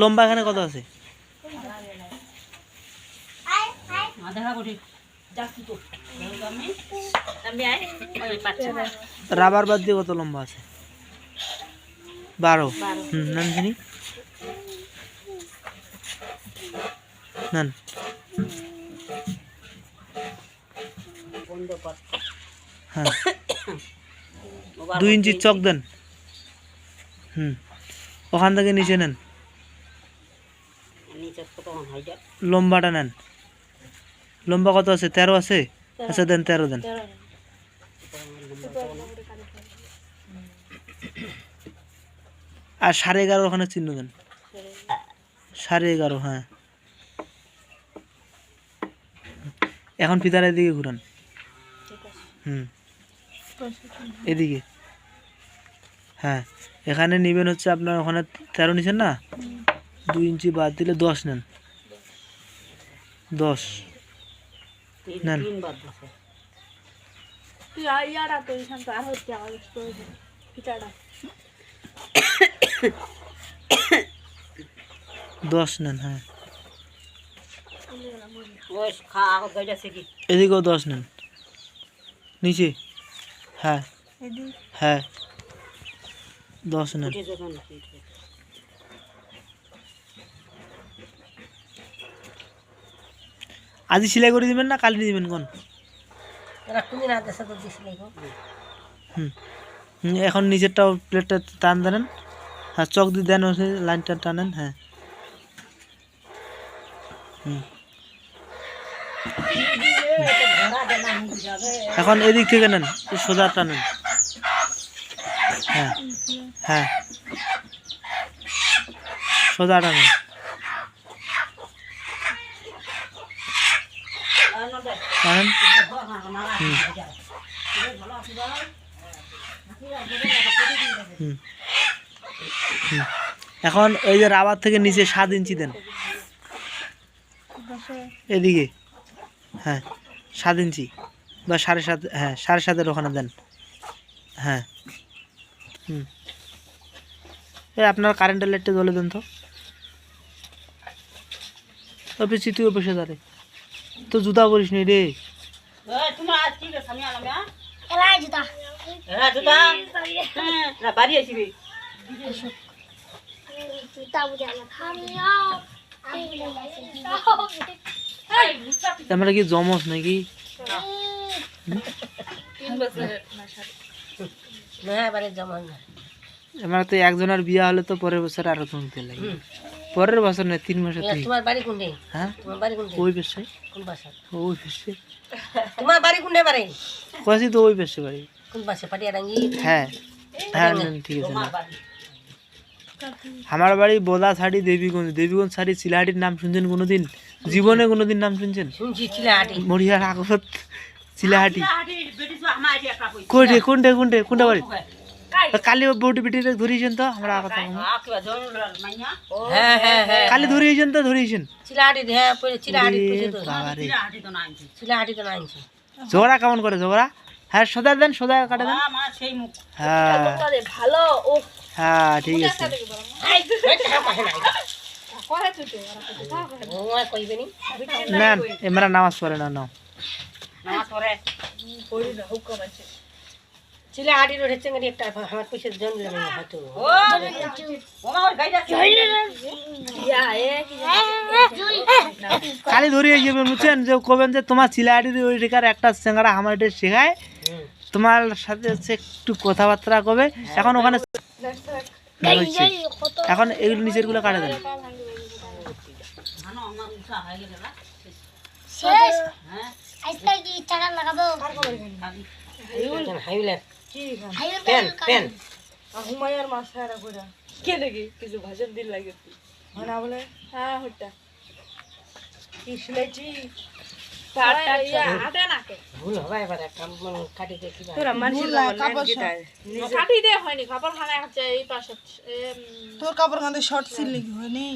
লম্বা এখানে কত আছে? রাবার বাদ দিয়ে কত লম্বা আছে? বারো। নেন নেন। হ্যাঁ। দুই ইঞ্চি চক দেন। হুম। ওখান থেকে নিচে নেন। লম্বাটা নেন। লম্বা কত আছে? তেরো আছে? আচ্ছা দেন তেরো দেন। আর সাড়ে এগারো ওখানে চিহ্ন দেন। সাড়ে এগারো হ্যাঁ। এখন পিতার দিকে ঘুরান। হুম। এদিকে। হ্যাঁ এখানে নেবেন হচ্ছে আপনার ওখানে তেরো নিছেন না? দুই ইঞ্চি বাদ দিলে দশ নেন। দশ। নেন। তুই ইয়ারা তো এখান তো আর হচ্ছে আমাদের প্রয়োজন পিঠাটা দশ নেন হ্যাঁ। এদিকেও দশ নেন। নিচে। হ্যাঁ। হ্যাঁ। দশ নেন আজই সেলাই করে দিবেন না কালি দিবেন কোন? হুম। হুম, এখন নিচেরটাও প্লেটটা টান দেন। হ্যাঁ চক দিয়ে দেন লাইনটা টানেন হ্যাঁ। হুম। এখন এদিক থেকে নেন এই সোজা টানেন হ্যাঁ হ্যাঁ। সোজা টানেন টানেন হুম। হুম। হুম। এখন এই যে রাবার থেকে নিচে সাত ইঞ্চি দেন। এদিকে। হ্যাঁ। সাত ইঞ্চি বা সাড়ে সাত হ্যাঁ সাড়ে সাতের ওখানে দেন। হ্যাঁ। হুম। এই আপনার কারেন্টের লাইটটা জ্বলে দেন তো। অফিসে তুই অফিসে দাঁড়ে তো জুতা পরিস নি রে। আমরা কি জমস নাকি? আমার তো একজনের বিয়া হলে তো পরের বছর আরও তুলতে লাগে। পরের বছর না তিন মাসে তোমার বাড়ি কোনটি? হ্যাঁ? তোমার বাড়ি কোনটি? ওই পেশে। কোন বাসা ওই পেশে। তোমার বাড়ি কোনটি বাড়ি? তো ওই পেশে বাড়ি। কোন বাসা পাটিয়ারাঙ্গি হ্যাঁ। হ্যাঁ ঠিক আছে। আমার বাড়ি বোদা শাড়ি দেবীগঞ্জ। দেবীগঞ্জ শাড়ি শিলাহাটির নাম শুনছেন কোনোদিন? জীবনে কোনোদিন নাম শুনছেন? শুনছি মরিয়ার আগত শিলাহাটি। কোনটে কোনটে কোনটে কোনটা বাড়ি? কালি বউটি বেটিরে ধরিয়েছেন তো আমরা আগত হ্যাঁ হ্যাঁ হ্যাঁ। কালি ধরিয়েছেন তো ধরিয়েছেন। চিলাহাটি চিলাহাটি। চিলাহাটি ঝগড়া কেমন করে ঝগড়া হ্যাঁ সোজা দেন সোজা কাটে দেন। হ্যাঁ। ভালো হ্যাঁ ঠিক আছে। নি? এমরা নামাজ পড়ে না নাও। না হুকুম রোড হচ্ছে একটা আমার পয়সা জন ইয়া এ কি খালি ধরিয়ে যাবেন বুঝছেন? যে কবেন যে তোমার চিলাহাটির ওই রেখার একটা চেঙ্গারা আমার এটা শেখায়। তোমার সাথে হচ্ছে একটু কথাবার্তা কবে। এখন ওখানে এখন এগুলো নিচেরগুলো কাটে দেন। কে নাকি কিছু ভাষণ দিন লাগে না বলে হ্যাঁ হটা দেখি তোরা কাপড় খানা এই পাশে তোর কাপড় কাঁধে শর্ট সিল নাকি হয়নি